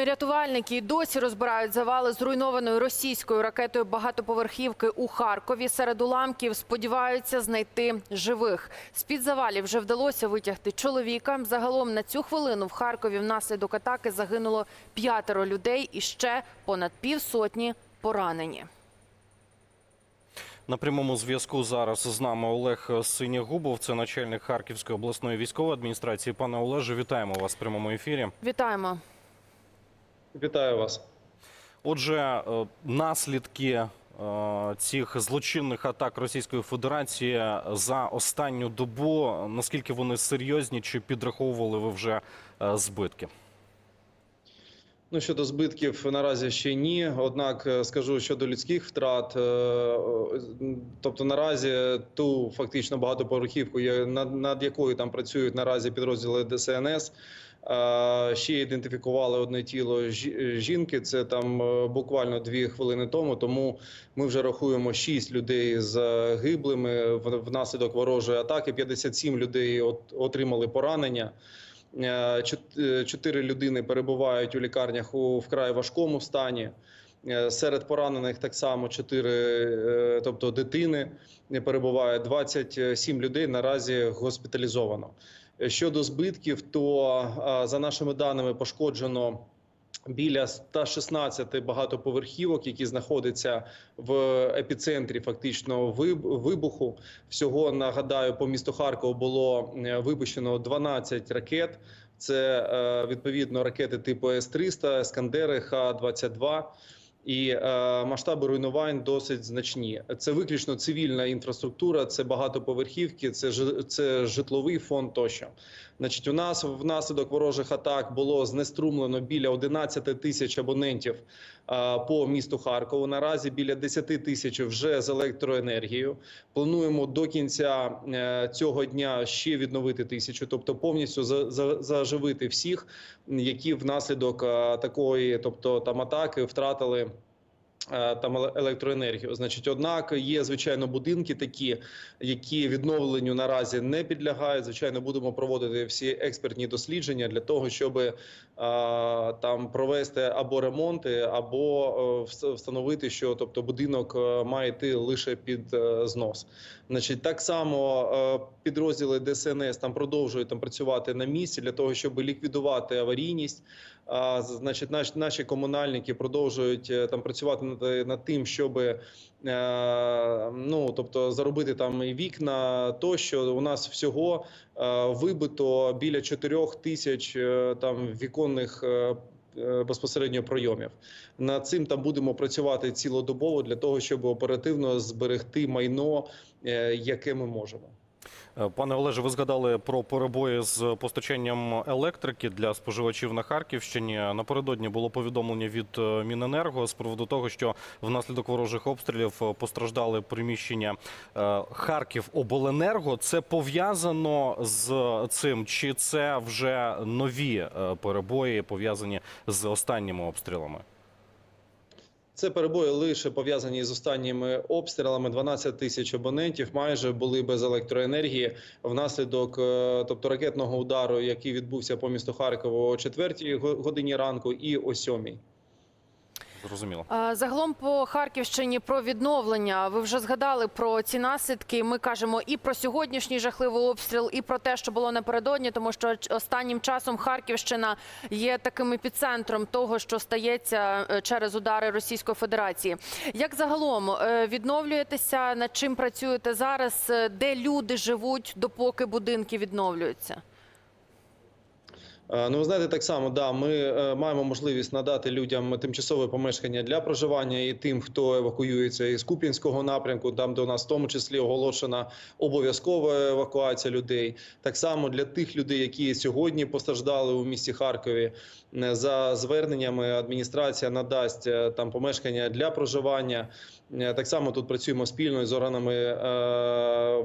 І рятувальники і досі розбирають завали зруйнованої російською ракетою багатоповерхівки у Харкові. Серед уламків сподіваються знайти живих. З під завалів вже вдалося витягти чоловіка. Загалом на цю хвилину в Харкові внаслідок атаки загинуло п'ятеро людей і ще понад півсотні поранені. На прямому зв'язку зараз з нами Олег Синягубов, це начальник Харківської обласної військової адміністрації. Пане Олеже, вітаємо вас в прямому ефірі. Вітаємо. Вітаю вас. Отже, е, наслідки е, цих злочинних атак Російської Федерації за останню добу наскільки вони серйозні, чи підраховували ви вже е, збитки? Ну щодо збитків наразі ще ні. Однак е, скажу щодо людських втрат. е, е, Тобто наразі ту фактично багатоповерхівку, над, якою там працюють наразі підрозділи ДСНС. Ще ідентифікували одне тіло жі- жінки. Це там буквально дві хвилини тому. Тому ми вже рахуємо 6 людей загиблими внаслідок ворожої атаки. 57 людей от- отримали поранення. Е, е, Чотири людини перебувають у лікарнях у вкрай важкому стані. Е, Серед поранених так само чотири, е, тобто дитини не перебуває. 27 людей наразі госпіталізовано. Щодо збитків, то за нашими даними пошкоджено. Біля 116 багатоповерхівок, які знаходяться в епіцентрі фактично вибуху. Всього нагадаю, по місту Харкова було е, випущено 12 ракет. Це е, відповідно ракети типу С-300, Ескандери, Х-22. І е, масштаби руйнувань досить значні. Це виключно цивільна інфраструктура, це багатоповерхівки, це це житловий фонд тощо. Значить, у нас внаслідок ворожих атак було знеструмлено біля 11 тисяч абонентів по місту Харкову. Наразі біля 10 тисяч вже з електроенергією. Плануємо до кінця е, цього дня ще відновити тисячу, тобто повністю за- за- заживити всіх, які внаслідок такої, тобто там атаки, втратили. е, Там електроенергію, значить, однак є звичайно будинки такі, які відновленню наразі не підлягають. Звичайно, будемо проводити всі експертні дослідження для того, щоб е, там провести або ремонти, або е, встановити, що тобто будинок е, має йти лише під е, знос. Значить, так само підрозділи ДСНС там продовжують там працювати на місці для того, щоб ліквідувати аварійність. Значить, наші, наші комунальники продовжують там працювати над, над тим, щоб ну тобто заробити там і вікна. Тощо у нас всього вибито біля 4 тисяч там віконних. Е, е, Безпосередньо пройомів над цим там будемо працювати цілодобово для того, щоб оперативно зберегти майно, е, яке ми можемо. Е, Пане Олеже, ви згадали про перебої з постачанням електрики для споживачів на Харківщині. Напередодні було повідомлення від е, Міненерго з приводу того, що внаслідок ворожих обстрілів е, постраждали приміщення е, Харківобленерго. Це пов'язано з цим, чи це вже нові перебої пов'язані з останніми обстрілами? Це перебої лише пов'язані з останніми обстрілами. 12 тисяч абонентів майже були без електроенергії внаслідок, е, тобто ракетного удару, який відбувся по місту Харкову о 4 годині ранку і о 7. Зрозуміло. Е, Загалом по Харківщині про відновлення. Ви вже згадали про ці наслідки. Ми кажемо і про сьогоднішній жахливий обстріл, і про те, що було напередодні, тому що останнім часом Харківщина є таким епіцентром того, що стається е, через удари Російської Федерації. Як загалом е, відновлюєтеся? Над чим працюєте зараз? Де люди живуть, допоки будинки відновлюються? Е, Ну, ви знаєте, так само, да, ми е, маємо можливість надати людям тимчасове помешкання для проживання і тим, хто евакуюється із Куп'янського напрямку, там у нас в тому числі оголошена обов'язкова евакуація людей. Так само для тих людей, які сьогодні постраждали у місті Харкові, е, за зверненнями адміністрація надасть там помешкання для проживання. Так само тут працюємо спільно з органами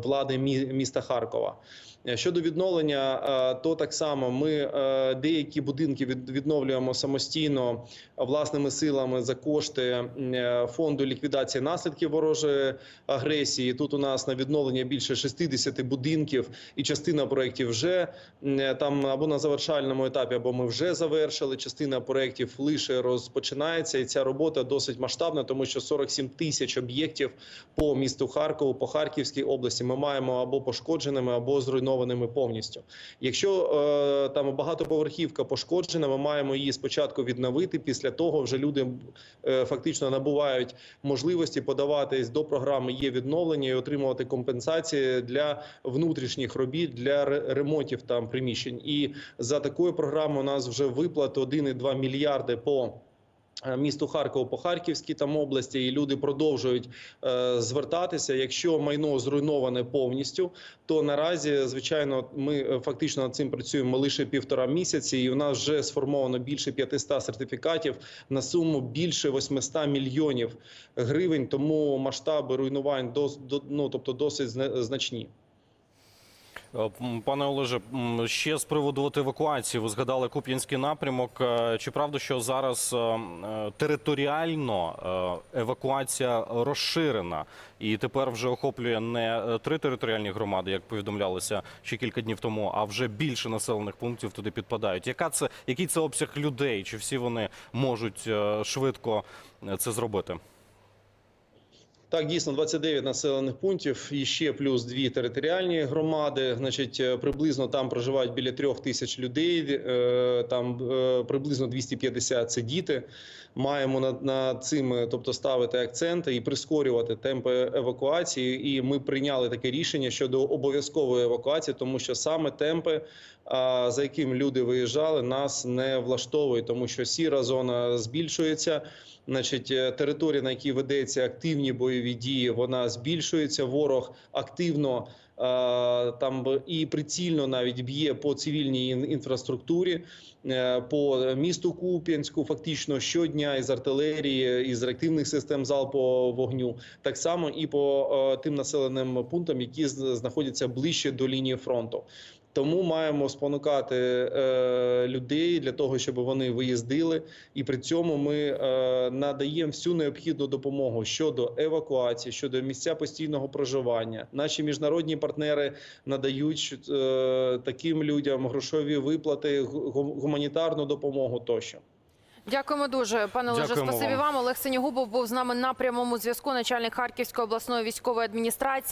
влади міста Харкова. Е, Щодо відновлення, е, то так само ми е, деякі будинки від- відновлюємо самостійно власними силами за кошти фонду ліквідації наслідків ворожої агресії. Тут у нас на відновлення більше 60 будинків, і частина проєктів вже там або на завершальному етапі, або ми вже завершили. Частина проєктів лише розпочинається, і ця робота досить масштабна, тому що 47 тисяч об'єктів по місту Харкову, по Харківській області ми маємо або пошкодженими, або зруйнованими повністю. Якщо е, там багатоповерхівка пошкоджена, ми маємо її спочатку відновити. Після того вже люди е, фактично набувають можливості подаватись до програми є відновлення і отримувати компенсації для внутрішніх робіт для ремонтів там приміщень. І за такою програмою у нас вже виплат 1,2 мільярди по. Е, Місту Харкову по Харківській там області, і люди продовжують е, звертатися. Якщо майно зруйноване повністю, то наразі, звичайно, ми е, фактично над цим працюємо лише півтора місяці, і у нас вже сформовано більше 500 сертифікатів на суму більше 800 мільйонів гривень. Тому масштаби руйнувань дос, до, ну, тобто досить зна- значні. Е, Пане Олеже, ще з приводу от евакуації, ви згадали Куп'янський напрямок. Е, Чи правда, що зараз е, територіально евакуація розширена і тепер вже охоплює не три територіальні громади, як повідомлялося ще кілька днів тому, а вже більше населених пунктів туди підпадають? Яка це який це обсяг людей? Чи всі вони можуть швидко це зробити? Так, дійсно, 29 населених пунктів і ще плюс дві територіальні громади. Значить, е, приблизно там проживають біля трьох тисяч людей. е, Там е, приблизно 250 – це діти. Маємо над, над цим, тобто ставити акценти і прискорювати темпи евакуації. І ми прийняли таке рішення щодо обов'язкової евакуації, тому що саме темпи, за яким люди виїжджали, нас не влаштовують, тому що сіра зона збільшується. Значить, територія, на якій ведеться активні бойові дії, вона збільшується. Ворог активно е, там і прицільно навіть б'є по цивільній інфраструктурі, е, по місту Куп'янську, фактично щодня із артилерії, із реактивних систем залпового вогню, так само і по е, тим населеним пунктам, які знаходяться ближче до лінії фронту. Тому маємо спонукати е, людей для того, щоб вони виїздили, і при цьому ми е, надаємо всю необхідну допомогу щодо евакуації, щодо місця постійного проживання. Наші міжнародні партнери надають е, таким людям грошові виплати, гу- гуманітарну допомогу тощо. Дякуємо дуже, пане. Дякуємо Спасибі вам. вам. Олег Синігубов був з нами на прямому зв'язку. Начальник Харківської обласної військової адміністрації.